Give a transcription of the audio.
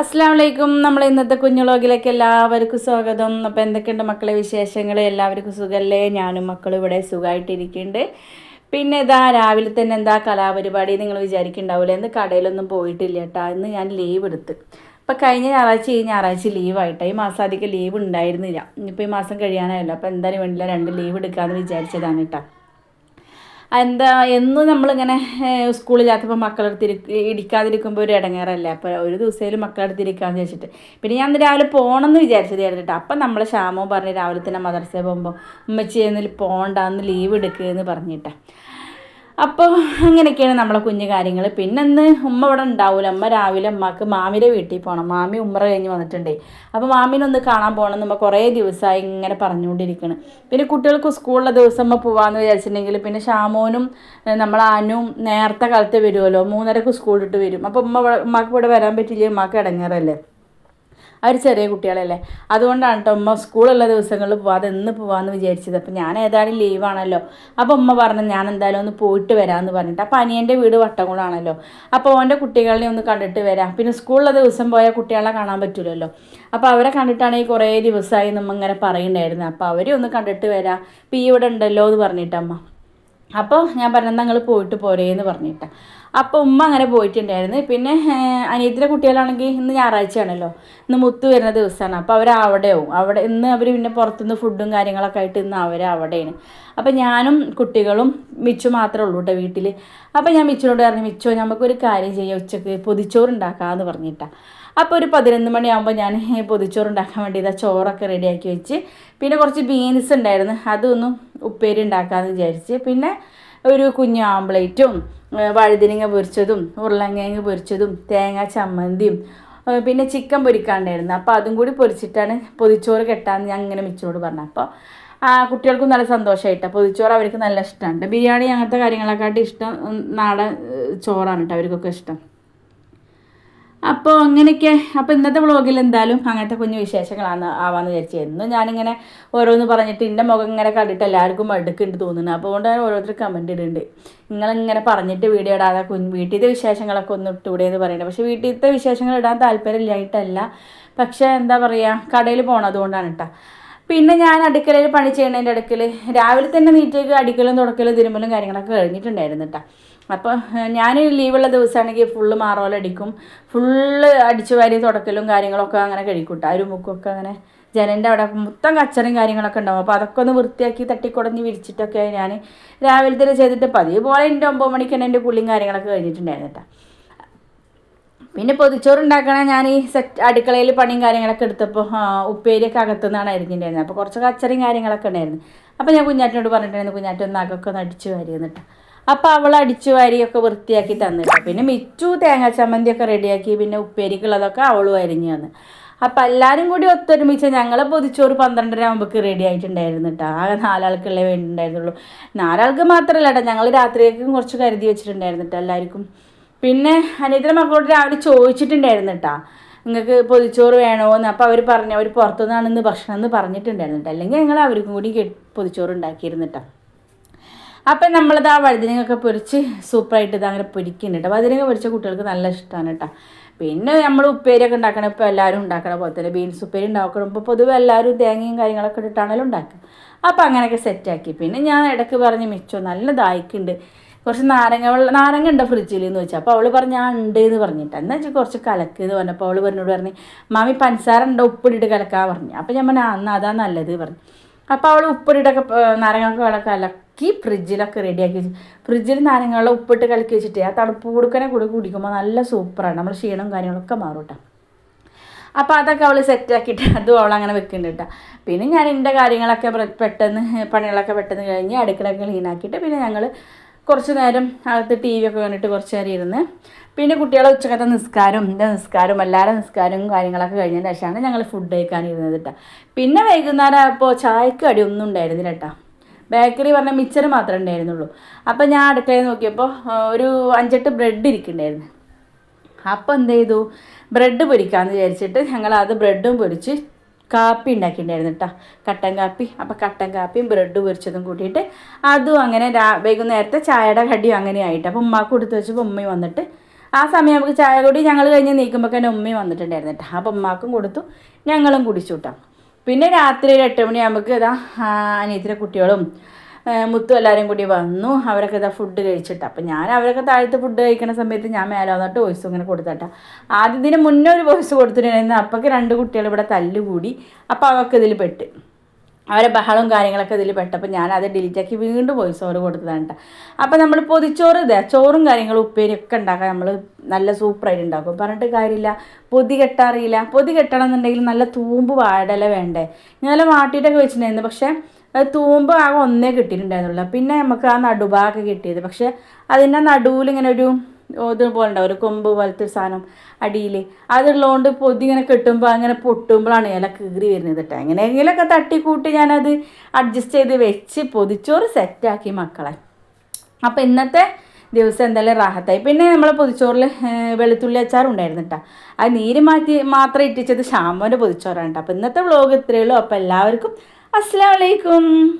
അസ്സാം വലൈക്കും നമ്മൾ ഇന്നത്തെ കുഞ്ഞുളോഗിലേക്ക് എല്ലാവർക്കും സ്വാഗതം. അപ്പോൾ എന്തൊക്കെയുണ്ട് മക്കളെ വിശേഷങ്ങൾ? എല്ലാവർക്കും സുഖമല്ലേ ഞാനും മക്കളും ഇവിടെ സുഖമായിട്ടിരിക്കുന്നുണ്ട് പിന്നെ ഇതാ രാവിലെ തന്നെ എന്താ കലാപരിപാടി നിങ്ങൾ വിചാരിക്കുന്നുണ്ടാവില്ല ഇന്ന് കടയിലൊന്നും പോയിട്ടില്ല കേട്ടോ. ഇന്ന് ഞാൻ ലീവ് എടുത്ത്. അപ്പോൾ കഴിഞ്ഞ ഞായറാഴ്ച ഈ ഞായറാഴ്ച ലീവായിട്ട് ഈ മാസം അധികം ലീവ് ഉണ്ടായിരുന്നില്ല. ഇനിയിപ്പോൾ ഈ മാസം കഴിയാനായല്ലോ. അപ്പോൾ എന്തായാലും വേണ്ടില്ല രണ്ട് ലീവ് എടുക്കാമെന്ന് വിചാരിച്ചതാണ് കേട്ടോ. എന്താ എന്നും നമ്മളിങ്ങനെ സ്കൂളില്ലാത്തപ്പോൾ മക്കളെടുത്ത് ഇടിക്കാതിരിക്കുമ്പോൾ ഒരു ഇടങ്ങേറല്ലേ? അപ്പോൾ ഒരു ദിവസമായാലും മക്കളെടുത്ത് ഇരിക്കാമെന്ന് വെച്ചിട്ട് പിന്നെ ഞാൻ രാവിലെ പോകണമെന്ന് വിചാരിച്ചത് കേട്ടിട്ട്. അപ്പം നമ്മളെ ശ്യാമോ പറഞ്ഞ് രാവിലെ തന്നെ മദർസയിൽ പോകുമ്പോൾ ഉമ്മച്ചി എന്നിൽ പോകണ്ട അന്ന് ലീവ് എടുക്കുക എന്ന് പറഞ്ഞിട്ടാ. അപ്പോൾ അങ്ങനെയൊക്കെയാണ് നമ്മളെ കുഞ്ഞു കാര്യങ്ങൾ പിന്നെ ഇന്ന് ഉമ്മ ഇവിടെ ഉണ്ടാവില്ല അമ്മ രാവിലെ അമ്മയ്ക്ക് മാമിയുടെ വീട്ടിൽ പോകണം മാമി ഉമ്മറ കഴിഞ്ഞ് വന്നിട്ടുണ്ടേ. അപ്പോൾ മാമിനെ ഒന്ന് കാണാൻ പോകണം എന്ന് കുറേ ദിവസമായി ഇങ്ങനെ പറഞ്ഞുകൊണ്ടിരിക്കണം. പിന്നെ കുട്ടികൾക്ക് സ്കൂളിലെ ദിവസം അമ്മ പോവാന്ന് വിചാരിച്ചിട്ടുണ്ടെങ്കിൽ പിന്നെ ഷാമോനും നമ്മളെ ആനും നേരത്തെ കാലത്ത് വരുമല്ലോ മൂന്നരക്ക് സ്കൂളിട്ട് വരും. അപ്പോൾ ഉമ്മ ഉമ്മക്ക് ഇവിടെ വരാൻ പറ്റില്ല ഉമ്മക്ക് ഇടങ്ങാറല്ലേ? അവർ ചെറിയ കുട്ടികളല്ലേ? അതുകൊണ്ടാണ് കേട്ടോ ഉമ്മ സ്കൂളുള്ള ദിവസങ്ങളിൽ പോവാതെ എന്ന് പോവാമെന്ന് വിചാരിച്ചത്. അപ്പം ഞാൻ ഏതായാലും ലീവാണല്ലോ അപ്പോൾ ഉമ്മ പറഞ്ഞു ഞാൻ എന്തായാലും ഒന്ന് പോയിട്ട് വരാമെന്ന് പറഞ്ഞിട്ട്. അപ്പോൾ അനിയന്റെ വീട് വട്ടംകുളമാണല്ലോ അപ്പോൾ ഓന്റെ കുട്ടികളെ ഒന്ന് കണ്ടിട്ട് വരാം. പിന്നെ സ്കൂളിലെ ദിവസം പോയാൽ കുട്ടികളെ കാണാൻ പറ്റില്ലല്ലോ അപ്പോൾ അവരെ കണ്ടിട്ടാണെങ്കിൽ കുറേ ദിവസമായി നമ്മൾ ഇങ്ങനെ പറയുന്നുണ്ടായിരുന്നു. അപ്പോൾ അവരെ ഒന്ന് കണ്ടിട്ട് വരാം. ഇപ്പോൾ ഈ ഇവിടെ ഉണ്ടല്ലോ എന്ന് പറഞ്ഞിട്ടമ്മ. അപ്പോൾ ഞാൻ പറഞ്ഞത് നിങ്ങൾ പോയിട്ട് പോരേന്ന് പറഞ്ഞിട്ട്. അപ്പോൾ ഉമ്മ അങ്ങനെ പോയിട്ടുണ്ടായിരുന്നു. പിന്നെ അനിയത്തിന്റെ കുട്ടികളാണെങ്കിൽ ഇന്ന് ഞായറാഴ്ചയാണല്ലോ. ഇന്ന് മുത്തു വരുന്ന ദിവസമാണ്. അപ്പോൾ അവർ അവിടെയാവും. അവിടെ ഇന്ന് അവർ പിന്നെ പുറത്തുനിന്ന് ഫുഡും കാര്യങ്ങളൊക്കെ ആയിട്ട് ഇന്ന് അവർ അവിടെയാണ്. അപ്പോൾ ഞാനും കുട്ടികളും മിച്ചു മാത്രമേ ഉള്ളൂ കേട്ടോ വീട്ടിൽ അപ്പോൾ ഞാൻ മിച്ചിനോട് പറഞ്ഞു മിച്ചോ നമുക്കൊരു കാര്യം ചെയ്യാം. ഉച്ചയ്ക്ക് പൊതിച്ചോറ് ഉണ്ടാക്കാമെന്ന് പറഞ്ഞിട്ടാണ് അപ്പോൾ ഒരു പതിനൊന്ന് മണിയാകുമ്പോൾ ഞാൻ പൊതിച്ചോറ് ഉണ്ടാക്കാൻ വേണ്ടി ഇതാ ചോറൊക്കെ റെഡിയാക്കി വെച്ച്. പിന്നെ കുറച്ച് ബീൻസ് ഉണ്ടായിരുന്നു. അതൊന്നും ഉപ്പേരി ഉണ്ടാക്കാമെന്ന് വിചാരിച്ച്. പിന്നെ ഒരു കുഞ്ഞു ആംപ്ലേറ്റും വഴുതിനങ്ങ പൊരിച്ചതും ഉരുളങ്കിഴങ്ങ് പൊരിച്ചതും തേങ്ങ ചമ്മന്തിയും പിന്നെ ചിക്കൻ പൊരിക്കാണ്ടായിരുന്നു അപ്പോൾ അതും കൂടി പൊരിച്ചിട്ടാണ് പൊതിച്ചോറ് കെട്ടാന്ന് ഞാൻ ഇങ്ങനെ മിച്ചോട് പറഞ്ഞു അപ്പോൾ ആ കുട്ടികൾക്കും നല്ല സന്തോഷമായിട്ടാണ് പൊതിച്ചോറ് അവർക്ക് നല്ല ഇഷ്ടമുണ്ട്. ബിരിയാണി അങ്ങനത്തെ കാര്യങ്ങളെക്കാട്ടി ഇഷ്ടം നാടൻ ചോറാണ് കേട്ടോ അവർക്കൊക്കെ ഇഷ്ടം. അപ്പോൾ അങ്ങനെയൊക്കെ അപ്പോൾ ഇന്നത്തെ വ്ളോഗിൽ എന്തായാലും അങ്ങനത്തെ കുഞ്ഞു വിശേഷങ്ങളാണ് ആവാന്ന് വിചാരിച്ചു എന്നും ഞാനിങ്ങനെ ഓരോന്ന് പറഞ്ഞിട്ട് എന്റെ മുഖം ഇങ്ങനെ കണ്ടിട്ട് എല്ലാവർക്കും മടുക്കുന്നുണ്ട് തോന്നുന്നു. അപ്പോൾ അതുകൊണ്ട് ഓരോരുത്തർ കമന്റ് ഇടുന്നുണ്ട്. നിങ്ങളിങ്ങനെ പറഞ്ഞിട്ട് വീഡിയോ ഇടാതെ കുഞ്ഞ് വീട്ടിലത്തെ വിശേഷങ്ങളൊക്കെ ഒന്ന് ഇട്ടൂടെ എന്ന് പറയുന്നത് പക്ഷേ വീട്ടിലത്തെ വിശേഷങ്ങൾ ഇടാൻ താല്പര്യമില്ലായിട്ടല്ല. പക്ഷേ എന്താ പറയുക കടയിൽ പോകണം അതുകൊണ്ടാണ് കേട്ടോ പിന്നെ ഞാൻ അടുക്കളയിൽ പണി ചെയ്യണതിന്റെ അടുക്കൽ രാവിലെ തന്നെ നീറ്റേക്ക് അടിക്കലും തുടക്കലും തിരുമ്പലും കാര്യങ്ങളൊക്കെ കഴിഞ്ഞിട്ടുണ്ടായിരുന്നു കേട്ടോ അപ്പോൾ ഞാൻ ലീവുള്ള ദിവസമാണെങ്കിൽ ഫുള്ള് മാറോലടിക്കും ഫുള്ള് അടിച്ചു വാരി തുടക്കലും കാര്യങ്ങളൊക്കെ അങ്ങനെ കഴിക്കൂട്ടോ ഒരു മുക്കൊക്കെ അങ്ങനെ ജനന്റെ അവിടെ മൊത്തം കച്ചറും കാര്യങ്ങളൊക്കെ ഉണ്ടാവും. അപ്പോൾ അതൊക്കെ ഒന്ന് വൃത്തിയാക്കി തട്ടിക്കുടഞ്ഞ് വിരിച്ചിട്ടൊക്കെ ഞാൻ രാവിലെ തന്നെ ചെയ്തിട്ട് പതിവ് പോലെ എന്റെ ഒമ്പത് മണിക്ക് തന്നെ എന്റെ പുള്ളിയും കാര്യങ്ങളൊക്കെ കഴിഞ്ഞിട്ടുണ്ടായിരുന്നു കേട്ടോ പിന്നെ പൊതിച്ചോറ് ഉണ്ടാക്കണ ഞാൻ ഈ സെറ്റ് അടുക്കളയിൽ പണിയും കാര്യങ്ങളൊക്കെ എടുത്തപ്പോൾ ഉപ്പേരിയൊക്കെ അകത്തുനിന്നാണ് അരിഞ്ഞിട്ടുണ്ടായിരുന്നത്. അപ്പോൾ കുറച്ച് കച്ചറയും കാര്യങ്ങളൊക്കെ ഉണ്ടായിരുന്നു. അപ്പോൾ ഞാൻ കുഞ്ഞാറ്റിനോട് പറഞ്ഞിട്ടുണ്ടായിരുന്നു കുഞ്ഞാറ്റൊന്ന് അകൊക്കെ ഒന്ന് അടിച്ചു വാരി എന്നിട്ട്. അപ്പോൾ അവൾ അടിച്ചു വാരിയൊക്കെ വൃത്തിയാക്കി തന്നിട്ട് പിന്നെ മിച്ചു തേങ്ങ ചമ്മന്തിയൊക്കെ റെഡിയാക്കി പിന്നെ ഉപ്പേരിക്കുള്ളതൊക്കെ അവളും അരിഞ്ഞു തന്നു. അപ്പം എല്ലാവരും കൂടി ഒത്തൊരുമിച്ച് ഞങ്ങൾ പൊതിച്ചോറ് പന്ത്രണ്ടര ആകുമ്പോൾ റെഡി ആയിട്ടുണ്ടായിരുന്നു കേട്ടോ. ആകെ നാലാൾക്കുള്ളേ വേണ്ടിയിട്ടുണ്ടായിരുന്നുള്ളൂ. നാലാൾക്ക് മാത്രമല്ല കേട്ടോ ഞങ്ങൾ രാത്രിയേക്കും കുറച്ച് കരുതി വെച്ചിട്ടുണ്ടായിരുന്നു കേട്ടോ എല്ലാവർക്കും. പിന്നെ അനിയത്തിന്റെ മക്കളോട് രാവിലെ ചോദിച്ചിട്ടുണ്ടായിരുന്നു കേട്ടോ നിങ്ങൾക്ക് പൊതിച്ചോറ് വേണോ എന്ന് അപ്പോൾ അവർ പറഞ്ഞു അവർ പുറത്തുനിന്നാണെന്ന് ഭക്ഷണം എന്ന് പറഞ്ഞിട്ടുണ്ടായിരുന്നു കേട്ടോ അല്ലെങ്കിൽ ഞങ്ങൾ അവർക്കും കൂടി പൊതിച്ചോറ് ഉണ്ടാക്കിയിരുന്നു കേട്ടോ അപ്പം നമ്മളത് ആ വഴുതിനൊക്കെ പൊരിച്ച് സൂപ്പറായിട്ട് ഇത് അങ്ങനെ പൊരിക്കുന്നുണ്ട് വഴുതിനങ്ങ പൊരിച്ച കുട്ടികൾക്ക് നല്ല ഇഷ്ടമാണ് കേട്ടോ പിന്നെ നമ്മൾ ഉപ്പേരിയൊക്കെ ഉണ്ടാക്കണം ഇപ്പോൾ എല്ലാവരും ഉണ്ടാക്കണ പോലെ തന്നെ ബീൻസ് ഉപ്പേരി ഉണ്ടാക്കണം ഇപ്പോൾ പൊതുവെ എല്ലാവരും തേങ്ങയും കാര്യങ്ങളൊക്കെ ഇട്ടിട്ടാണല്ലോ ഉണ്ടാക്കുക. അപ്പോൾ അങ്ങനെയൊക്കെ സെറ്റാക്കി പിന്നെ ഞാൻ ഇടയ്ക്ക് പറഞ്ഞ് മിച്ചോ നല്ല ദായിക്കുണ്ട് കുറച്ച് നാരങ്ങ വെള്ളം നാരങ്ങ ഉണ്ടോ ഫ്രിഡ്ജിൽ എന്ന് വെച്ചാൽ അപ്പോൾ അവൾ പറഞ്ഞു ആ ഉണ്ട് എന്ന് പറഞ്ഞിട്ട്. എന്താ വെച്ചാൽ കുറച്ച് കലക്ക് എന്ന് പറഞ്ഞപ്പോൾ അവൾ പറഞ്ഞോട് പറഞ്ഞു മാമി പഞ്ചസാര ഉണ്ടോ? ഉപ്പിട്ടിട്ട് കലക്കാൻ പറഞ്ഞു. അപ്പോൾ ഞാൻ പറഞ്ഞു അന്ന് അതാ നല്ലത് പറഞ്ഞു. അപ്പോൾ അവൾ ഉപ്പിട്ടിട്ടൊക്കെ നാരങ്ങ വെള്ളം കലക്കി ഫ്രിഡ്ജിലൊക്കെ റെഡിയാക്കി വെച്ചു. ഫ്രിഡ്ജിൽ നാരങ്ങ വെള്ളം ഉപ്പിട്ട് കലക്കി വെച്ചിട്ട് ആ തണുപ്പ് കൊടുക്കനെ കൂടി കുടിക്കുമ്പോൾ നല്ല സൂപ്പറാണ്. നമ്മൾ ക്ഷീണം കാര്യങ്ങളൊക്കെ മാറും കേട്ടോ അപ്പോൾ അതൊക്കെ അവൾ സെറ്റാക്കിയിട്ട് അതും അവൾ അങ്ങനെ വെക്കുന്നുണ്ട് കേട്ടോ പിന്നെ ഞാൻ എന്റെ കാര്യങ്ങളൊക്കെ പെട്ടെന്ന് പണികളൊക്കെ പെട്ടെന്ന് കഴിഞ്ഞ് അടുക്കളൊക്കെ ക്ലീനാക്കിയിട്ട് പിന്നെ ഞങ്ങൾ കുറച്ച് നേരം അകത്ത് ടി വി ഒക്കെ കണ്ടിട്ട് കുറച്ച് നേരം ഇരുന്ന്. പിന്നെ കുട്ടികളെ ഉച്ചക്കത്തെ നിസ്കാരം എന്റെ നിസ്കാരം എല്ലാവരും നിസ്കാരവും കാര്യങ്ങളൊക്കെ കഴിഞ്ഞതിന് ശേഷമാണ് ഞങ്ങൾ ഫുഡ് കഴിക്കാൻ ഇരുന്നത് കേട്ടോ പിന്നെ വൈകുന്നേരം ആയപ്പോൾ ചായക്ക് അടി ഒന്നും ഉണ്ടായിരുന്നില്ല കേട്ടോ ബേക്കറി പറഞ്ഞ മിച്ചർ മാത്രമേ ഉണ്ടായിരുന്നുള്ളൂ. അപ്പോൾ ഞാൻ അടുക്കളയിൽ നോക്കിയപ്പോൾ ഒരു അഞ്ചെട്ട് ബ്രെഡ് ഇരിക്കുന്നുണ്ടായിരുന്നു. അപ്പോൾ എന്ത് ചെയ്തു? ബ്രെഡ് പൊരിക്കാമെന്ന് വിചാരിച്ചിട്ട് ഞങ്ങൾ ബ്രെഡും പൊരിച്ച് കാപ്പി ഉണ്ടാക്കിയിട്ടുണ്ടായിരുന്നു കേട്ടോ കട്ടൻ കാപ്പി. അപ്പോൾ കട്ടൻ കാപ്പിയും ബ്രെഡ് പൊരിച്ചതും കൂട്ടിയിട്ട് അതും അങ്ങനെ രാ വൈകുന്നേരത്തെ ചായയുടെ കടിയും അങ്ങനെ ആയിട്ട്. അപ്പോൾ ഉമ്മാക്ക് കൊടുത്ത് വെച്ചപ്പോൾ ഉമ്മയും വന്നിട്ട് ആ സമയം നമുക്ക് ചായ കൂടി ഞങ്ങൾ കഴിഞ്ഞ് നീക്കുമ്പോൾ തന്നെ ഉമ്മയും വന്നിട്ടുണ്ടായിരുന്നു കേട്ടോ അപ്പം ഉമ്മാക്കും കൊടുത്തു. ഞങ്ങളും കുടിച്ചു കേട്ടോ പിന്നെ രാത്രി ഒരു എട്ട് മണിയാകുമ്പോൾ ഇതാ അനിയത്തിന്റെ കുട്ടികളും മുത്തും എല്ലാവരും കൂടി വന്നു. അവരൊക്കെ ഇതാ ഫുഡ് കഴിച്ചിട്ട്. അപ്പം ഞാൻ അവരൊക്കെ താഴത്ത് ഫുഡ് കഴിക്കുന്ന സമയത്ത് ഞാൻ മേലെ വന്നിട്ട് വോയിസ് ഇങ്ങനെ കൊടുത്തട്ട. ആദ്യം ഇതിന് മുന്നേ ഒരു വോയിസ് കൊടുത്തിട്ടുണ്ടായിരുന്നു. അപ്പൊക്കെ രണ്ട് കുട്ടികൾ ഇവിടെ തല്ലുകൂടി. അപ്പോൾ അവർക്ക് ഇതിൽ പെട്ട്. അവരെ ബഹളവും കാര്യങ്ങളൊക്കെ ഇതിൽ പെട്ടപ്പോൾ ഡിലീറ്റ് ആക്കി വീണ്ടും വോയിസ് ഓവർ കൊടുത്തതാണ് കേട്ടോ അപ്പോൾ നമ്മൾ പൊതിച്ചോറ് ഇതാ. ചോറും കാര്യങ്ങളും ഉപ്പേരിയൊക്കെ ഉണ്ടാക്കാൻ നമ്മൾ നല്ല സൂപ്പറായിട്ട് ഉണ്ടാക്കും. പറഞ്ഞിട്ട് കാര്യമില്ല. പൊതി കെട്ടാറിയില്ല പൊതി കെട്ടണം എന്നുണ്ടെങ്കിൽ നല്ല തൂമ്പ് വാടല വേണ്ടേ? ഞാൻ വാട്ടിയിട്ടൊക്കെ വെച്ചിട്ടുണ്ടായിരുന്നു. പക്ഷേ തൂമ്പ് ആകെ ഒന്നേ കിട്ടിയിട്ടുണ്ടായിരുന്നുള്ളൂ. പിന്നെ നമുക്ക് ആ നടുഭാഗം കിട്ടിയത്. പക്ഷേ അതിന്റെ നടുവിൽ ഇങ്ങനെ ഒരു ഇതുപോലെ ഉണ്ടാവും. ഒരു കൊമ്പ് പോലത്തെ ഒരു സാധനം അടിയിൽ. അതുള്ളതുകൊണ്ട് പൊതി ഇങ്ങനെ കെട്ടുമ്പോൾ അങ്ങനെ പൊട്ടുമ്പോഴാണ് ഇല കീറി വരുന്നത് കേട്ടോ എങ്ങനെയെങ്കിലുമൊക്കെ തട്ടിക്കൂട്ടി ഞാനത് അഡ്ജസ്റ്റ് ചെയ്ത് വെച്ച് പൊതിച്ചോറ് സെറ്റാക്കി മക്കളെ. അപ്പോൾ ഇന്നത്തെ ദിവസം എന്തായാലും റാഹത്തായി. പിന്നെ നമ്മൾ പൊതിച്ചോറിൽ വെളുത്തുള്ളി അച്ചാർ ഉണ്ടായിരുന്നു കേട്ടോ അത് നീര് മാറ്റി മാത്രം ഇട്ടിച്ചത് ഷാമോന്റെ പൊതിച്ചോറാണ് കേട്ടോ അപ്പോൾ ഇന്നത്തെ വ്ലോഗ് ഇത്രയേ ഉള്ളൂ. അപ്പോൾ എല്ലാവർക്കും അസ്സാം വലൈക്കും